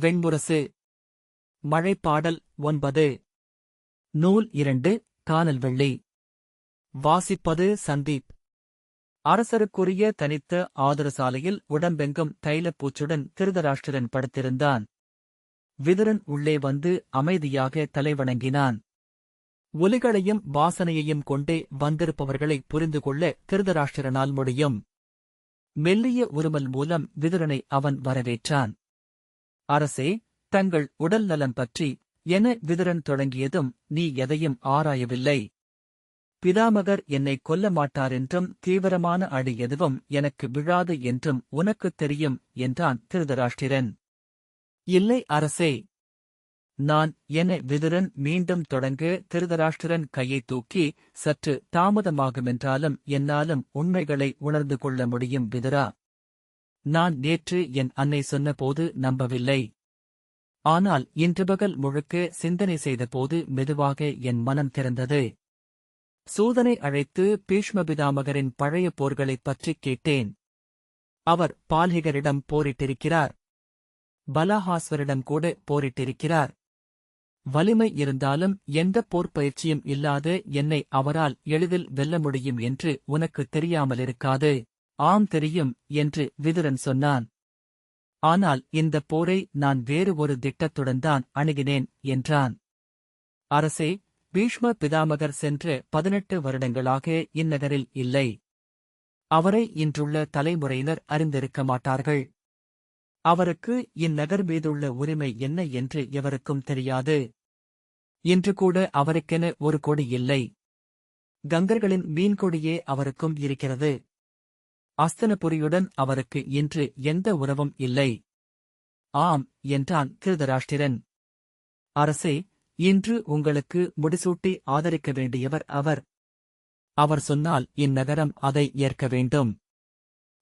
வெண்முரசு மழைப்பாடல் ஒன்பது. நூல் இரண்டு கானல் வெள்ளி. வாசிப்பது சந்தீப். அரசருக்குரிய தனித்த ஆதரசாலையில் உடம்பெங்கும் தைலப்பூச்சுடன் திருதராஷ்டிரன் படுத்திருந்தான். விதுரன் உள்ளே வந்து அமைதியாக தலைவணங்கினான். ஒலிகளையும் வாசனையையும் கொண்டே வந்திருப்பவர்களை புரிந்து கொள்ள திருதராஷ்டிரனால் முடியும். மெல்லிய உருமல் மூலம் விதுரனை அவன் வரவேற்றான். அரசே தங்கள் உடல் நலம் பற்றி என விதுரன் தொடங்கியதும் நீ எதையும் ஆராயவில்லை. பிதாமகர் என்னை கொல்ல மாட்டாரென்றும் தீவிரமான அடி எதுவும் எனக்கு விழாது என்றும் உனக்குத் தெரியும் என்றான் திருதராஷ்டிரன். இல்லை அரசே. நான் என விதுரன் மீண்டும் தொடங்க திருதராஷ்டிரன் கையை தூக்கி சற்று தாமதமாகுமென்றாலும் என்னாலும் உண்மைகளை உணர்ந்து கொள்ள முடியும் விதுரா. நான் நேற்று என் அன்னை சொன்னபோது நம்பவில்லை. ஆனால் இன்று பகல் முழுக்க சிந்தனை செய்தபோது மெதுவாக என் மனம் திறந்தது. சூதனை அழைத்து பீஷ்மபிதாமகரின் பழைய போர்களைப் பற்றிக் கேட்டேன். அவர் பால்ஹிகரிடம் போரிட்டிருக்கிறார். பலாஹாஸ்வரிடம் கூட போரிட்டிருக்கிறார். வலிமை இருந்தாலும் எந்த போர் பயிற்சியும் இல்லாத என்னை அவரால் எளிதில் வெல்ல முடியும் என்று உனக்கு தெரியாமலிருக்காது. ஆம் தெரியும் என்று விதுரன் சொன்னான். ஆனால் இந்த போரை நான் வேறு ஒரு திட்டத்துடன் தான் அணுகினேன் என்றான். அரசே பீஷ்ம பிதாமகர் சென்ற பதினெட்டு வருடங்களாக இந்நகரில் இல்லை. அவரை இன்றுள்ள தலைமுறையினர் அறிந்திருக்க மாட்டார்கள். அவருக்கு இந்நகர் மீதுள்ள உரிமை என்ன என்று எவருக்கும் தெரியாது. இன்று கூட அவருக்கென ஒரு கொடி இல்லை. கங்கர்களின் மீன்கொடியே அவருக்கும் இருக்கிறது. அஸ்தனபுரியுடன் அவருக்கு இன்று எந்த உறவும் இல்லை. ஆம் என்றான் திருதராஷ்டிரன் அரசே இன்று உங்களுக்கு முடிசூட்டி ஆதரிக்க வேண்டியவர் அவர். அவர் சொன்னால் இந்நகரம் அதை ஏற்க வேண்டும்.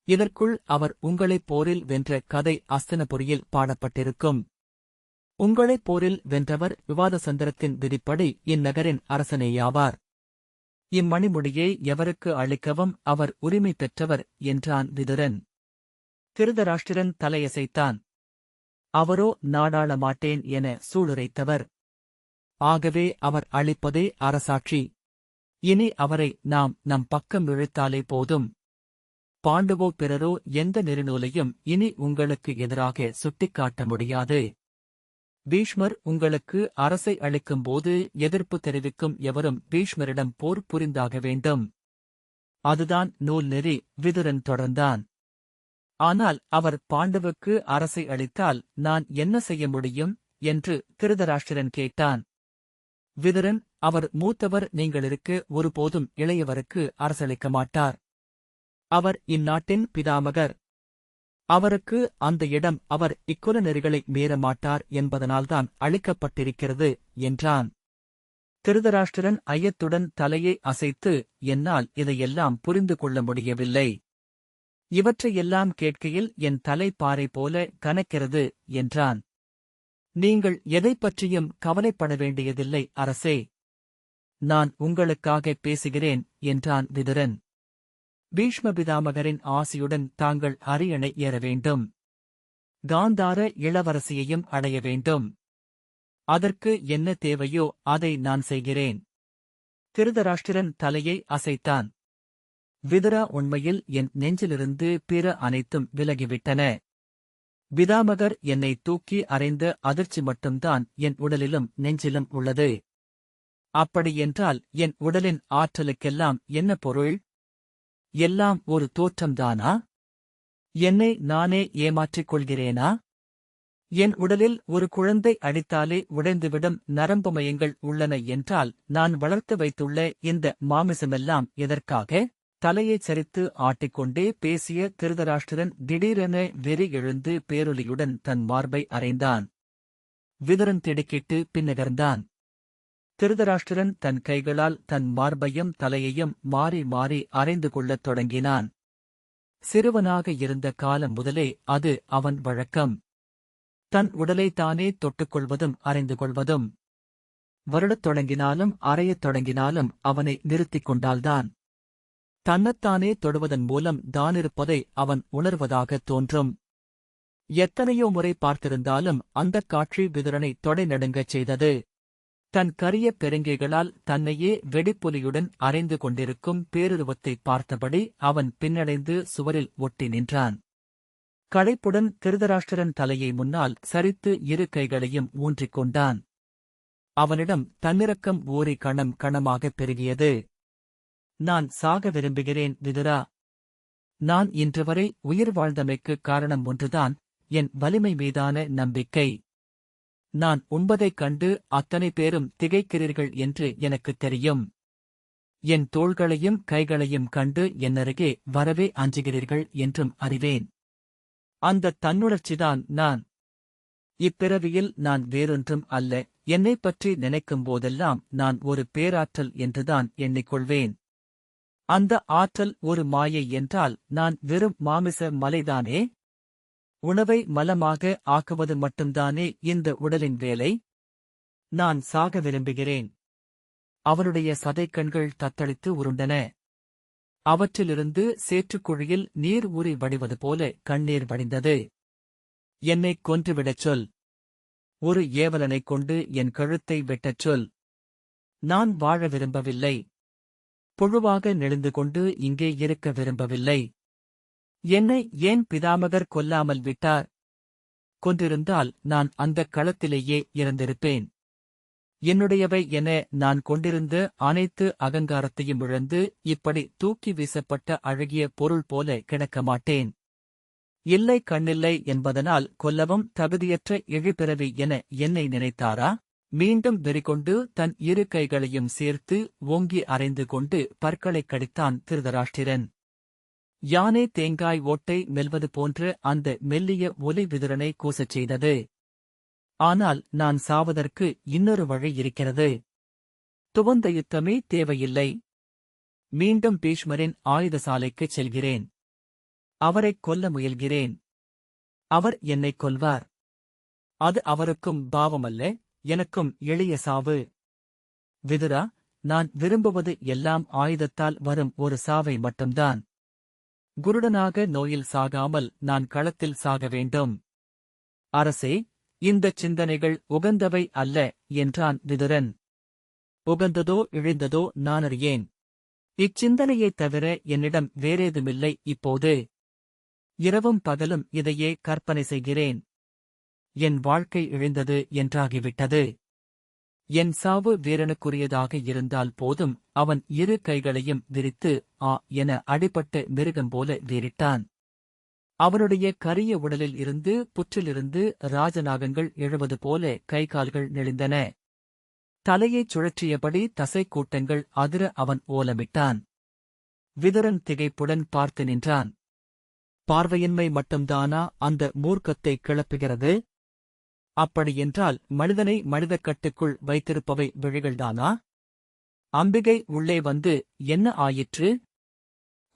இதற்குள் அவர் உங்களைப் போரில் வென்ற கதை அஸ்தனபுரியில் பாடப்பட்டிருக்கும். உங்களைப் போரில் வென்றவர் விவாதசந்திரத்தின் விதிப்படி இந்நகரின் அரசனேயாவார். இம்மணிமுடியை எவருக்கு அளிக்கவும் அவர் உரிமை பெற்றவர் என்றான் விதுரன். திருதராஷ்டிரன் தலையசைத்தான். அவரோ நாடாள மாட்டேன் என சூளுரைத்தவர். ஆகவே அவர் அளிப்பதே அரசாட்சி. இனி அவரை நாம் நம் பக்கம் இழுத்தாலே போதும். பாண்டுவோ பிறரோ எந்த நெருநூலையும் இனி உங்களுக்கு எதிராக சுட்டிக்காட்ட முடியாது. பீஷ்மர் உங்களுக்கு அரசை அளிக்கும்போது எதிர்ப்பு தெரிவிக்கும் எவரும் பீஷ்மரிடம் போர் புரிந்தாக வேண்டும். அதுதான் நூல் நெறி விதுரன் தொடர்ந்தான். ஆனால் அவர் பாண்டவுக்கு அரசை அளித்தால் நான் என்ன செய்ய முடியும்? என்று திருதராஷ்டிரன் கேட்டான். விதுரன் அவர் மூத்தவர் நீங்களிருக்கு ஒருபோதும் இளையவருக்கு அரசளிக்க மாட்டார். அவர் இந்நாட்டின் பிதாமகர். அவருக்கு அந்த இடம் அவர் இக்குல நெறிகளை மீறமாட்டார் என்பதனால்தான் அளிக்கப்பட்டிருக்கிறது என்றான். திருதராஷ்டிரன் ஐயத்துடன் தலையை அசைத்து என்னால் இதையெல்லாம் புரிந்து கொள்ள முடியவில்லை. இவற்றையெல்லாம் கேட்கையில் என் தலைப்பாறை பாறை போல கனக்கிறது என்றான். நீங்கள் எதைப் பற்றியும் கவலைப்பட வேண்டியதில்லை அரசே. நான் உங்களுக்காக பேசுகிறேன் என்றான் விதுரன். பீஷ்ம பிதாமகரின் ஆசியுடன் தாங்கள் அரியணை ஏற வேண்டும். காந்தார இளவரசியையும் அடைய வேண்டும். அதற்கு என்ன தேவையோ அதை நான் செய்கிறேன். திருதராஷ்டிரன் தலையை அசைத்தான். விதுரா உண்மையில் என் நெஞ்சிலிருந்து பிற அனைத்தும் விலகிவிட்டன. பிதாமகர் என்னை தூக்கி அறைந்த அதிர்ச்சி மட்டும்தான் என் உடலிலும் நெஞ்சிலும் உள்ளது. அப்படியென்றால் என் உடலின் ஆற்றலுக்கெல்லாம் என்ன பொருள்? எல்லாம் ஒரு தோற்றம்தானா? என்னை நானே ஏமாற்றிக் கொள்கிறேனா என் உடலில் ஒரு குழந்தை அடித்தாலே உடைந்துவிடும் நரம்பு மயங்கள் உள்ளன என்றால் நான் வளர்த்து வைத்துள்ள இந்த மாமிசமெல்லாம் எதற்காக? தலையைச் சரித்து ஆட்டிக்கொண்டே பேசிய திருதராஷ்டிரன் திடீரென வெறி எழுந்து பேரொலியுடன் தன் மார்பை அறைந்தான். விதரன் திடுக்கிட்டு பின்னகர்ந்தான். திருதராஷ்டிரன் தன் கைகளால் தன் மார்பையும் தலையையும் மாறி மாறி அறைந்து கொள்ளத் தொடங்கினான். சிறுவனாக இருந்த காலம் முதலே அது அவன் வழக்கம். தன் உடலை தானே தொட்டுக்கொள்வதும் அறைந்து கொள்வதும். வருடத் தொடங்கினாலும் அறையத் தொடங்கினாலும் அவனை நிறுத்திக் கொண்டால்தான். தன்னைத்தானே தொடுவதன் மூலம் தானிருப்பதை அவன் உணர்வதாகத் தோன்றும். எத்தனையோ முறை பார்த்திருந்தாலும் அந்தக் காட்சி விதுரனை தொடை நடுங்கச் செய்தது. தன் கரிய பெருங்கைகளால் தன்னையே வெடிப்புலியுடன் அறைந்து கொண்டிருக்கும் பேருருவத்தை பார்த்தபடி அவன் பின்னடைந்து சுவரில் ஒட்டி நின்றான். களைப்புடன் திருதராஷ்டிரன் தலையை முன்னால் சரித்து இரு கைகளையும் ஊன்றிக் கொண்டான். அவனிடம் தன்னிறக்கம் ஊறி கணம் கணமாகப் பெருகியது. நான் சாக விரும்புகிறேன் விதுரா. நான் இன்று வரை உயிர் வாழ்ந்தமைக்கு காரணம் ஒன்றுதான் என் வலிமை மீதான நம்பிக்கை. நான் உண்பதைக் கண்டு அத்தனை பேரும் திகைக்கிறீர்கள் என்று எனக்குத் தெரியும். என் தோள்களையும் கைகளையும் கண்டு என்னருகே வரவே அஞ்சுகிறீர்கள் என்றும் அறிவேன். அந்த தன்னுணர்ச்சிதான் நான். இப்பிறவியில் நான் வேறொன்றும் அல்ல. என்னைப் பற்றி நினைக்கும் போதெல்லாம் நான் ஒரு பேராற்றல் என்றுதான் எண்ணிக்கொள்வேன். அந்த ஆற்றல் ஒரு மாயை என்றால் நான் வெறும் மாமிச மலைதானே? உணவை மலமாக ஆக்குவது மட்டும்தானே இந்த உடலின் வேலை? நான் சாக விரும்புகிறேன். அவருடைய சதைக்கண்கள் தத்தளித்து உருண்டன. அவற்றிலிருந்து சேற்றுக்குழியில் நீர் ஊறி வடிவது போல கண்ணீர் வடிந்தது. என்னைக் கொன்றுவிடச் சொல். ஒரு ஏவலனைக் கொண்டு என் கழுத்தை வெட்டச் சொல். நான் வாழ விரும்பவில்லை. புழுவாக நெளிந்து கொண்டு இங்கே இருக்க விரும்பவில்லை. என்னை ஏன் பிதாமகர் கொல்லாமல் விட்டார்? கொன்றிருந்தால் நான் அந்தக் களத்திலேயே இறந்திருப்பேன். என்னுடையவை என நான் கொண்டிருந்த அனைத்து அகங்காரத்தையும் இழந்து இப்படி தூக்கி வீசப்பட்ட அழகிய பொருள் போல கிடக்க மாட்டேன். இல்லை கண்ணில்லை என்பதனால் கொல்லவும் தகுதியற்ற இழிபிறவி என என்னை நினைத்தாரா? மீண்டும் வெறிகொண்டு தன் இரு கைகளையும் சேர்த்து ஓங்கி அறைந்து கொண்டு பற்களைக் கடித்தான் திருதராஷ்டிரன். யானே தேங்காய் ஓட்டை மெல்வது போன்ற அந்த மெல்லிய ஒலி விதிரனை கூசச் செய்தது. ஆனால் நான் சாவதற்கு இன்னொரு வழி இருக்கிறது. துவந்த யுத்தமே தேவையில்லை. மீண்டும் பீஷ்மரின் ஆயுதசாலைக்குச் செல்கிறேன். அவரைக் கொல்ல முயல்கிறேன். அவர் என்னைக் கொல்வார். அது அவருக்கும் பாவமல்ல எனக்கும் எளிய சாவு. விதுரா நான் விரும்புவது எல்லாம் ஆயுதத்தால் வரும் ஒரு சாவை மட்டும்தான். குருடனாக நோயில் சாகாமல் நான் களத்தில் சாக வேண்டும். அரசே இந்தச் சிந்தனைகள் உகந்தவை அல்ல என்றான் விதுரன் உகந்ததோ இழிந்ததோ நானறியேன் இச்சிந்தனையைத் தவிர என்னிடம் வேறேதுமில்லை இப்போது. இரவும் பகலும் இதையே கற்பனை செய்கிறேன். என் வாழ்க்கை இழிந்தது என்றாகிவிட்டது. என் சாவு வீரனுக்குரியதாக இருந்தால் போதும் அவன் இரு கைகளையும் விரித்து ஆ என அடிபட்ட மிருகம் போல வீறிட்டான். அவனுடைய கரிய உடலில் இருந்து புற்றிலிருந்து ராஜநாகங்கள் எழுவது போல கைகால்கள் நெளிந்தன. தலையைச் சுழற்றியபடி தசைக் கூட்டங்கள் அதிர அவன் ஓலமிட்டான். விதரன் திகைப்புடன் பார்த்து நின்றான். பார்வையின்மை மட்டும்தானா? அந்த மூர்க்கத்தை கிளப்புகிறது? அப்படியென்றால் மனிதனை மனிதக்கட்டுக்குள் வைத்திருப்பவை விழிகள்தானா? அம்பிகை உள்ளே வந்து என்ன ஆயிற்று?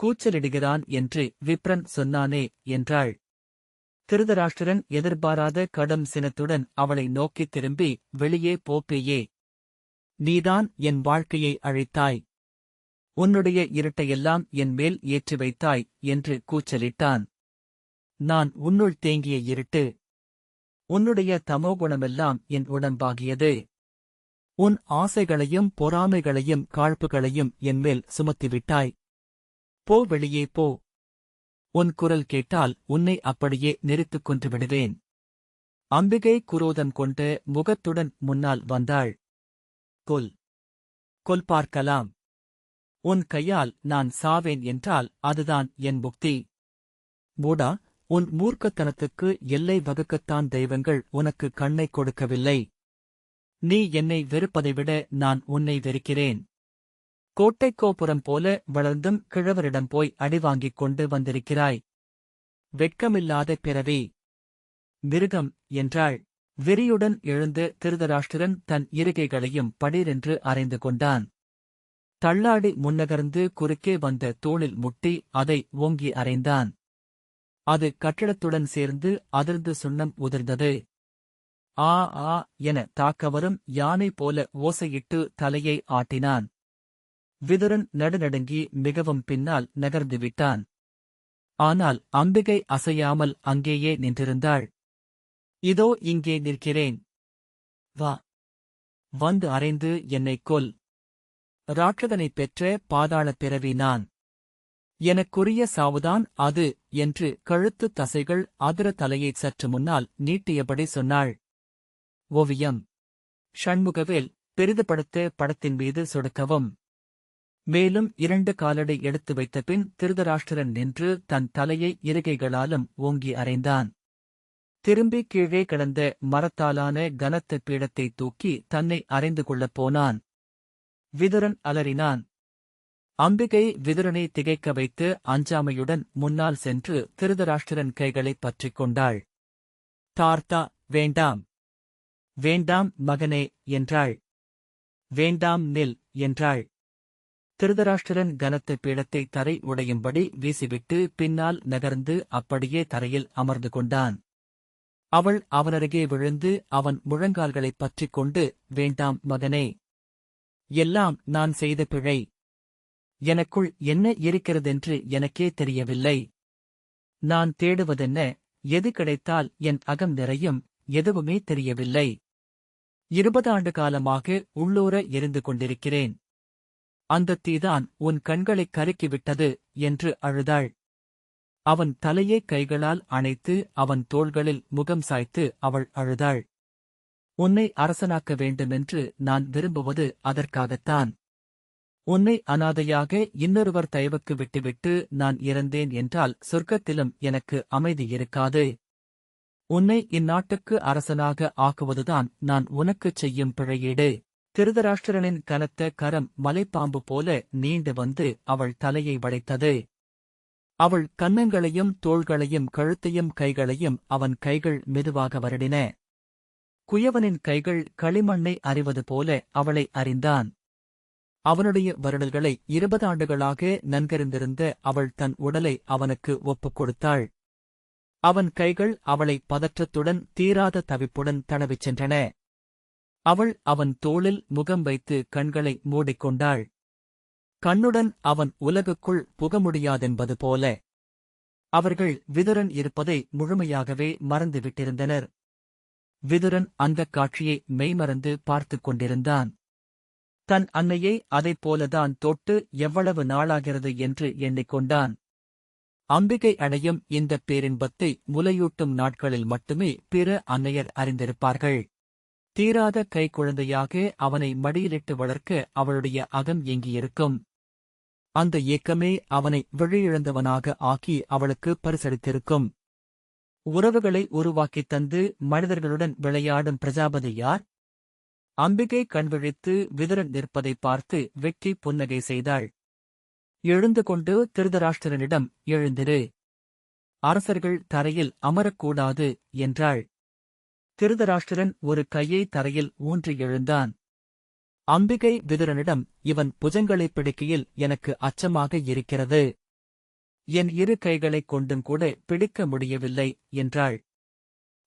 கூச்சலிடுகிறான் என்று விப்ரன் சொன்னானே என்றாள். திருதராஷ்டிரன் எதிர்பாராத கடும் சினத்துடன் அவளை நோக்கித் திரும்பி வெளியே போப்பேயே நீதான் என் வாழ்க்கையை அழைத்தாய். உன்னுடைய இருட்டையெல்லாம் என் மேல் ஏற்றி வைத்தாய் என்று கூச்சலிட்டான். நான் உன்னுள் தேங்கிய இருட்டு உன்னுடைய தமோகுணமெல்லாம் என் உடம்பாகியது உன் ஆசைகளையும் பொறாமைகளையும் காழ்ப்புகளையும் என்மேல் சுமத்திவிட்டாய். போ வெளியே போ. உன் குரல் கேட்டால் உன்னை அப்படியே நெரித்துக் கொன்று விடுவேன். அம்பிகை குரோதம் கொண்டு முகத்துடன் முன்னால் வந்தாள். கொல். கொல் பார்க்கலாம். உன் கையால் நான் சாவேன் என்றால் அதுதான் என் புக்தி. மூடா உன் மூர்க்கத்தனத்துக்கு எல்லை வகுக்கத்தான் தெய்வங்கள் உனக்கு கண்ணை கொடுக்கவில்லை. நீ என்னை வெறுப்பதைவிட நான் உன்னை வெறுக்கிறேன். கோட்டைக் கோபுரம் போல வளர்ந்தும் கிழவரிடம் போய் அடிவாங்கிக் கொண்டு வந்திருக்கிறாய். வெட்கமில்லாத பிறவி. மிருகம் என்றாள். வெறியுடன் எழுந்து திருதராஷ்டிரன் தன் இருகைகளையும் படீரென்று அறைந்து கொண்டான். தள்ளாடி முன்னகர்ந்து குறுக்கே வந்த தோளில் முட்டி அதை ஓங்கி அறைந்தான். அது கட்டிடத்துடன் சேர்ந்து அதிர்ந்து சுண்ணம் உதிர்ந்தது. ஆ ஆ என தாக்கவரும் யானை போல ஓசையிட்டு தலையை ஆட்டினான். விதுரன் நடுநடுங்கி மிகவும் பின்னால் நகர்ந்து விட்டான். ஆனால் அம்பிகை அசையாமல் அங்கேயே நின்றிருந்தாள். இதோ இங்கே நிற்கிறேன். வா. வந்து அறைந்து என்னைக் கொல். ராட்சதனைப் பெற்ற பாதாளப் பிறவி நான். எனக்குரிய சாவுதான் அது என்று கழுத்துத் தசைகள் அதிர தலையைச் சற்று முன்னால் நீட்டியபடி சொன்னாள். ஓவியம். ஷண்முகவேல் பெரிதுபடுத்த படத்தின் மீது சொடுக்கவும். மேலும் இரண்டு காலடி எடுத்து வைத்த பின் திருதராஷ்டிரன் நின்று தன் தலையை இருகைகளாலும் ஓங்கி அறைந்தான். திரும்பி கீழே கிடந்த மரத்தாலான கனத்த பீடத்தை தூக்கி தன்னை அறைந்து கொள்ளப் போனான். விதுரன் அலறினான். அம்பிகை விதுரனை திகைக்க வைத்து அஞ்சாமையுடன் முன்னால் சென்று திருதராஷ்டிரன் கைகளைப் பற்றிக் கொண்டாள். தார்த்தா வேண்டாம் வேண்டாம் மகனே என்றாள். வேண்டாம் நில் என்றாள். திருதராஷ்டிரன் கனத்த பீடத்தை தரை உடையும்படி வீசிவிட்டு பின்னால் நகர்ந்து அப்படியே தரையில் அமர்ந்து கொண்டான். அவள் அவனருகே விழுந்து அவன் முழங்கால்களைப் பற்றிக் கொண்டு வேண்டாம் மகனே எல்லாம் நான் செய்த பிழை எனக்குள் என்ன இருக்கிறதென்று எனக்கே தெரியவில்லை. நான் தேடுவதென்ன எது கிடைத்தால் என் அகம் நிறையும் எதுவுமே தெரியவில்லை. இருபது ஆண்டு காலமாக உள்ளூர எரிந்து கொண்டிருக்கிறேன். அந்தத் தீதான் உன் கண்களைக் கருக்கிவிட்டது என்று அழுதாள். அவன் தலையை கைகளால் அணைத்து அவன் தோள்களில் முகம் சாய்த்து அவள் அழுதாள். உன்னை அரசனாக்க வேண்டுமென்று நான் விரும்புவது அதற்காகத்தான். உன்னை அனாதையாக இன்னொருவர் தயவுக்கு விட்டுவிட்டு நான் இறந்தேன் என்றால் சொர்க்கத்திலும் எனக்கு அமைதி இருக்காது. உன்னை இந்நாட்டுக்கு அரசனாக ஆக்குவதுதான் நான் உனக்குச் செய்யும் பிழையீடு. திருதராஷ்டிரனின் கனத்த கரம் மலைப்பாம்பு போல நீண்டு வந்து அவள் தலையை வளைத்தது. அவள் கன்னங்களையும் தோள்களையும் கழுத்தையும் கைகளையும் அவன் கைகள் மெதுவாக வருடின. குயவனின் கைகள் களிமண்ணை அறிவது போல அவளை அறிந்தான். அவனுடைய வருடல்களை இருபது ஆண்டுகளாக நன்கறிந்திருந்த அவள் தன் உடலை அவனுக்கு ஒப்புக் கொடுத்தாள். அவன் கைகள் அவளை பதற்றத்துடன் தீராத தவிப்புடன் தடவிச் சென்றன. அவள் அவன் தோளில் முகம் வைத்து கண்களை மூடிக்கொண்டாள். கண்ணுடன் அவன் உலகுக்குள் புக முடியாதென்பது போல. அவர்கள் விதுரன் இருப்பதை முழுமையாகவே மறந்துவிட்டிருந்தனர். விதுரன் அந்தக் காட்சியை மெய்மறந்து பார்த்துக் கொண்டிருந்தான். தன் அன்னையை அதைப் போலதான் தொட்டு எவ்வளவு நாளாகிறது என்று எண்ணிக்கொண்டான். அம்பிகை அடையும் இந்தப் பேரின்பத்தை முலையூட்டும் நாட்களில் மட்டுமே பிற அன்னையர் அறிந்திருப்பார்கள். தீராத கைக்குழந்தையாக அவனை மடியிலிட்டு வளர்க்க அவளுடைய அகம் எங்கியிருக்கும்? அந்த ஏக்கமே அவனை விழியிழந்தவனாக ஆக்கி அவளுக்கு பரிசளித்திருக்கும். உறவுகளை உருவாக்கித் தந்து மனிதர்களுடன் விளையாடும் பிரஜாபதி யார்? அம்பிகை கண்விழித்து விதரன் நிற்பதைப் பார்த்து வெற்றி புன்னகை செய்தாள். எழுந்து கொண்டு திருதராஷ்டிரனிடம் எழுந்திரு. அரசர்கள் தரையில் அமரக்கூடாது என்றாள். திருதராஷ்டிரன் ஒரு கையை தரையில் ஊன்றி எழுந்தான். அம்பிகை விதுரனிடம் இவன் புஜங்களைப் பிடிக்கையில் எனக்கு அச்சமாக இருக்கிறது. என் இரு கைகளைக் கொண்டும் கூட பிடிக்க முடியவில்லை என்றாள்.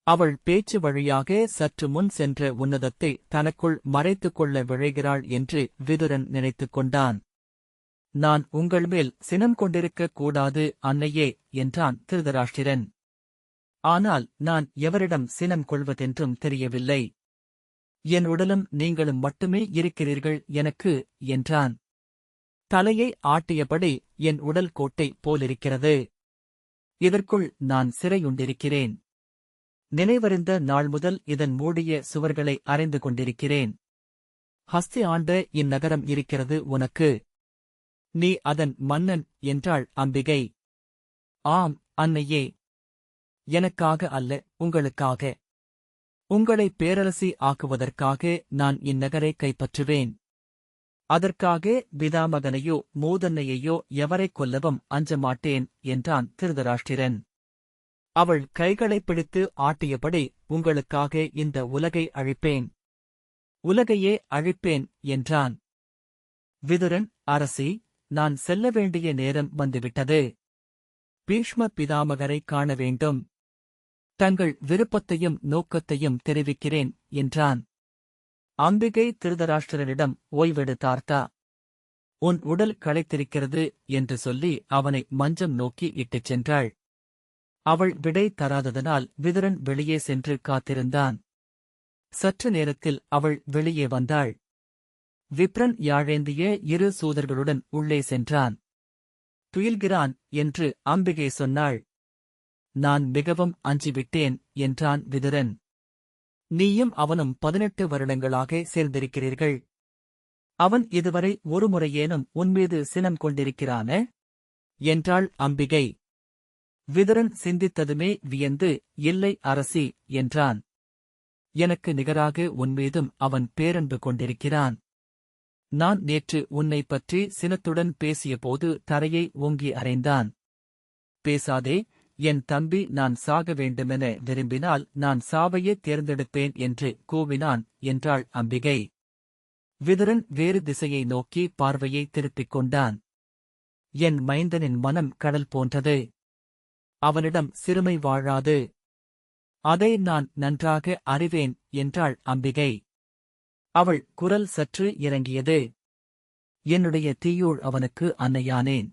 அவள் பேச்சு வழியாக சற்று முன் சென்ற உன்னதத்தை தனக்குள் மறைத்துக் கொள்ள விழைகிறாள் என்று விதுரன் நினைத்துக் கொண்டான். நான் உங்கள் மேல் சினம் கொண்டிருக்கக் கூடாது அன்னையே என்றான் திருதராஷ்டிரன். ஆனால் நான் எவரிடம் சினம் கொள்வதென்றும் தெரியவில்லை. என் உடலும் நீங்களும் மட்டுமே இருக்கிறீர்கள் எனக்கு என்றான். தலையை ஆட்டியபடி என் உடல் கோட்டை போலிருக்கிறது. இதற்குள் நான் சிறையுண்டிருக்கிறேன். நினைவறிந்த நாள் முதல் இதன் மூடிய சுவர்களை அறைந்து கொண்டிருக்கிறேன். ஹஸ்தி ஆண்ட இந்நகரம் இருக்கிறது உனக்கு. நீ அதன் மன்னன் என்றாள் அம்பிகை. ஆம் அன்னையே. எனக்காக அல்ல உங்களுக்காக. உங்களை பேரரசி ஆக்குவதற்காக நான் இந்நகரை கைப்பற்றுவேன். அதற்காக பிதாமகனையோ மூதன்னையையோ எவரைக் கொல்லவும் அஞ்ச மாட்டேன் என்றான் திருதராஷ்டிரன். அவள் கைகளைப் பிடித்து ஆட்டியபடி உங்களுக்காக இந்த உலகை அழிப்பேன். உலகையே அழிப்பேன் என்றான். விதுரன் அரசி நான் செல்ல வேண்டிய நேரம் வந்துவிட்டது. பீஷ்ம பிதாமகரை காண வேண்டும். தங்கள் விருப்பத்தையும் நோக்கத்தையும் தெரிவிக்கிறேன் என்றான். அம்பிகை திருதராஷ்டிரனிடம் ஓய்வெடுத்தார்த்தா உன் உடல் களைத்திருக்கிறது என்று சொல்லி அவனை மஞ்சம் நோக்கி இட்டுச் சென்றாள். அவள் விடை தராததனால் விதுரன் வெளியே சென்று காத்திருந்தான். சற்று நேரத்தில் அவள் வெளியே வந்தாள். விப்ரன் யாழேந்திய இரு சூதர்களுடன் உள்ளே சென்றான். துயில்கிறான் என்று அம்பிகை சொன்னாள். நான் மிகவும் அஞ்சிவிட்டேன் என்றான் விதுரன். நீயும் அவனும் பதினெட்டு வருடங்களாக சேர்ந்திருக்கிறீர்கள். அவன் இதுவரை ஒருமுறையேனும் உன்மீது சினம் கொண்டிருக்கிறான? என்றாள் அம்பிகை. விதரன் சிந்தித்ததுமே வியந்து இல்லை அரசி என்றான். எனக்கு நிகராக உன்மீதும் அவன் பேரன்பு கொண்டிருக்கிறான். நான் நேற்று உன்னை பற்றி சினத்துடன் பேசியபோது தரையை ஓங்கி அறைந்தான். பேசாதே என் தம்பி நான் சாக வேண்டுமென விரும்பினால் நான் சாவையே தேர்ந்தெடுப்பேன் என்று கூவினான் என்றாள் அம்பிகை. விதுரன் வேறு திசையை நோக்கி பார்வையை திருப்பிக் கொண்டான். என் மைந்தனின் மனம் கடல் போன்றது. அவனிடம் சிறுமை வாழாது. அதை நான் நன்றாக அறிவேன் என்றாள் அம்பிகை. அவள் குரல் சற்று இறங்கியது. என்னுடைய தீயோள் அவனுக்கு அன்னையானேன்.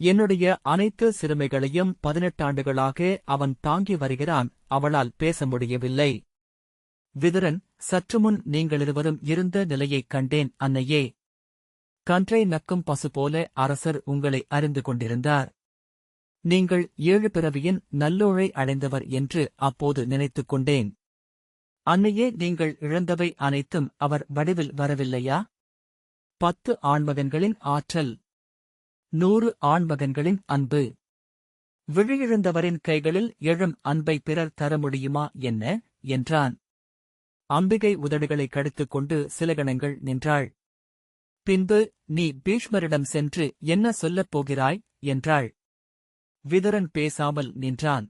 என்னுடைய அனைத்து சிறுமைகளையும் பதினெட்டாண்டுகளாக அவன் தாங்கி வருகிறான் அவளால் பேச முடியவில்லை. விதுரன் சற்றுமுன் நீங்களிருவரும் இருந்த நிலையைக் கண்டேன் அன்னையே. கன்றை நக்கும் பசு போல அரசர் உங்களை அறிந்து கொண்டிருந்தார். நீங்கள் ஏழு பிறவியின் நல்லோழை அடைந்தவர் என்று அப்போது நினைத்துக் கொண்டேன் அன்னையே நீங்கள் இழந்தவை அனைத்தும் அவர் வடிவில் வரவில்லையா? பத்து ஆண்மகன்களின் ஆற்றல். நூறு ஆண்மகன்களின் அன்பு. விழியிழந்தவரின் கைகளில் எழும் அன்பை பிறர் தர முடியுமா என்ன? என்றான். அம்பிகை உதடுகளை கடித்துக் கொண்டு சில கணங்கள் நின்றாள். பின்பு நீ பீஷ்மரிடம் சென்று என்ன சொல்லப் போகிறாய்? என்றாள். விதரன் பேசாமல் நின்றான்.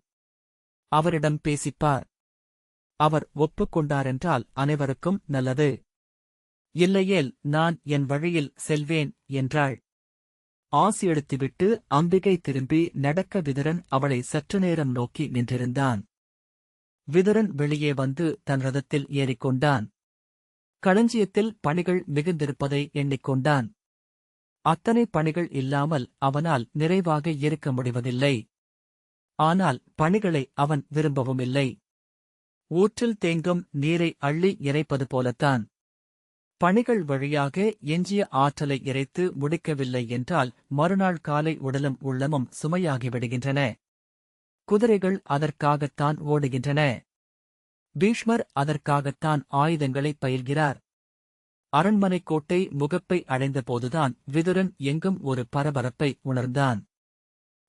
அவரிடம் பேசிப்பார். அவர் ஒப்புக்கொண்டாரென்றால் அனைவருக்கும் நல்லது. இல்லையேல் நான் என் வழியில் செல்வேன் என்றாள். ஆசி எடுத்துவிட்டு அம்பிகை திரும்பி நடக்க விதரன் அவளை சற்று நேரம் நோக்கி நின்றிருந்தான். விதரன் வெளியே வந்து தன் ரதத்தில் ஏறிக்கொண்டான். களஞ்சியத்தில் பணிகள் மிகுந்திருப்பதை எண்ணிக்கொண்டான். அத்தனை பணிகள் இல்லாமல் அவனால் நிறைவாக இருக்க முடிவதில்லை. ஆனால் பணிகளை அவன் விரும்பவுமில்லை. ஊற்றில் தேங்கும் நீரை அள்ளி இறைப்பது போலத்தான். பணிகள் வழியாக எஞ்சிய ஆற்றலை இறைத்து முடிக்கவில்லை என்றால் மறுநாள் காலை உடலும் உள்ளமும் சுமையாகிவிடுகின்றன. குதிரைகள் அதற்காகத்தான் ஓடுகின்றன. பீஷ்மர் அதற்காகத்தான் ஆயுதங்களை பயில்கிறார். அரண்மனைக் கோட்டை முகப்பை அடைந்தபோதுதான் விதுரன் எங்கும் ஒரு பரபரப்பை உணர்ந்தான்.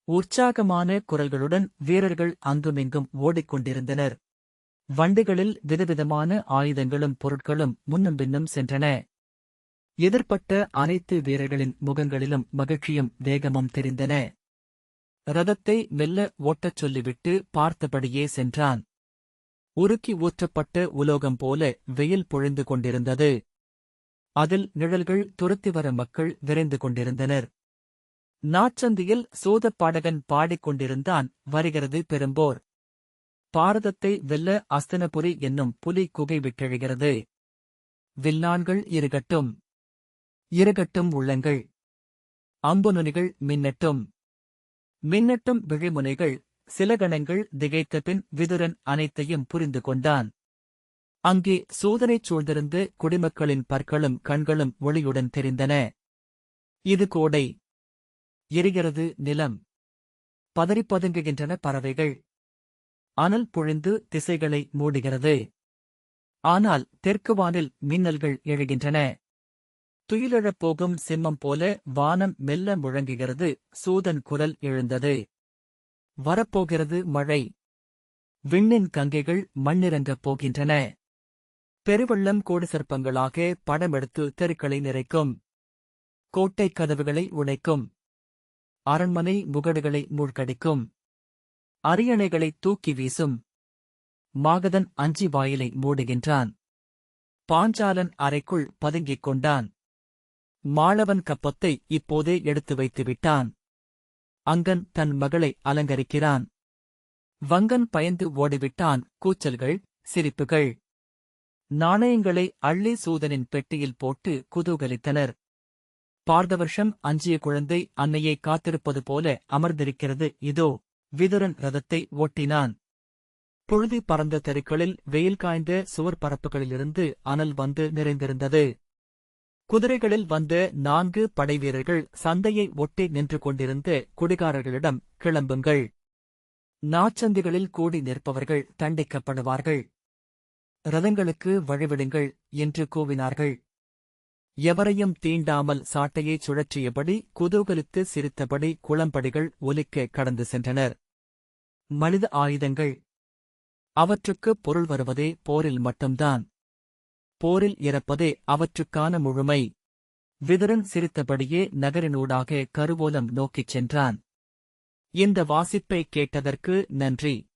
உற்சாகமான குரல்களுடன் வீரர்கள் அங்குமிங்கும் ஓடிக்கொண்டிருந்தனர். வண்டிகளில் விதவிதமான ஆயுதங்களும் பொருட்களும் முன்னும் பின்னும் சென்றன. எதிர்ப்பட்ட அனைத்து வீரர்களின் முகங்களிலும் மகிழ்ச்சியும் வேகமும் தெரிந்தன. ரதத்தை மெல்ல ஓட்டச் சொல்லிவிட்டு பார்த்தபடியே சென்றான். உருக்கி ஊற்றப்பட்ட உலோகம் போல வெயில் பொழிந்து கொண்டிருந்தது. அதில் நிழல்கள் துரத்தி வர மக்கள் விரைந்து கொண்டிருந்தனர். நாச்சந்தியில் சூதப்பாடகன் பாடிக்கொண்டிருந்தான் வருகிறது பெரும்போர். பாரதத்தை வெல்ல அஸ்தனபுரி என்னும் புலி குகை விட்டெழுகிறது. வில்லான்கள் இருகட்டும். இருகட்டும் உள்ளங்கள். அம்புநுனிகள் மின்னட்டும். மின்னட்டும் விழிமுனைகள் சில கணங்கள் திகைத்தபின் விதுரன் அனைத்தையும் புரிந்து கொண்டான். அங்கே சூதனைச் சூழ்ந்திருந்து குடிமக்களின் பற்களும் கண்களும் ஒளியுடன் தெரிந்தன. இது கோடை. எரிகிறது நிலம். பதறிப்பதுங்குகின்றன பறவைகள். அனல் பொழிந்து திசைகளை மூடுகிறது. ஆனால் தெற்கு வானில் மின்னல்கள் எழுகின்றன. துயிலெழப் போகும் சிம்மம் போல வானம் மெல்ல முழங்குகிறது. சூதன் குரல் எழுந்தது. வரப்போகிறது மழை. விண்ணின் கங்கைகள் மண்ணிறங்கப் போகின்றன. பெருவெள்ளம் கோடு சர்ப்பங்களாக படமெடுத்து தெருக்களை நிறைக்கும். கோட்டைக் கதவுகளை உடைக்கும். அரண்மனை முகடுகளை மூழ்கடிக்கும். அரியணைகளை தூக்கி வீசும். மாகதன் அஞ்சி வாயிலை மூடுகின்றான். பாஞ்சாலன் அறைக்குள் பதுங்கிக் கொண்டான். மாளவன் கப்பத்தை இப்போதே எடுத்து வைத்து விட்டான். அங்கன் தன் மகளை அலங்கரிக்கிறான். வங்கன் பயந்து ஓடிவிட்டான் கூச்சல்கள் சிரிப்புகள். நாணயங்களை அள்ளி சூதனின் பெட்டியில் போட்டு குதூகலித்தனர். பார்தவர்ஷம் அஞ்சிய குழந்தை அன்னையை காத்திருப்பது போல அமர்ந்திருக்கிறது. இதோ விதுரன் ரதத்தை ஓட்டினான். புழுதி பறந்த தெருக்களில் வெயில் காய்ந்த சுவர் பரப்புகளிலிருந்து அனல் வந்து நிறைந்திருந்தது. குதிரைகளில் வந்த நான்கு படைவீரர்கள் சந்தையை ஒட்டி நின்று கொண்டிருந்த குடிகாரர்களிடம் கிளம்புங்கள். நாச்சந்திகளில் கூடி நிற்பவர்கள் தண்டிக்கப்படுவார்கள். ரதங்களுக்கு வழிவிடுங்கள் என்று கூவினார்கள். எவரையும் தீண்டாமல் சாட்டையைச் சுழற்றியபடி குதூகலித்து சிரித்தபடி குளம்படிகள் ஒலிக்க கடந்து சென்றனர். மனித ஆயுதங்கள். அவற்றுக்கு பொருள் வருவதே போரில் மட்டும்தான். போரில் இறப்பதே அவற்றுக்கான முழுமை. விதரன் சிரித்தபடியே நகரினூடாக கருவோலம் நோக்கிச் சென்றான். இந்த வாசிப்பை கேட்டதற்கு நன்றி.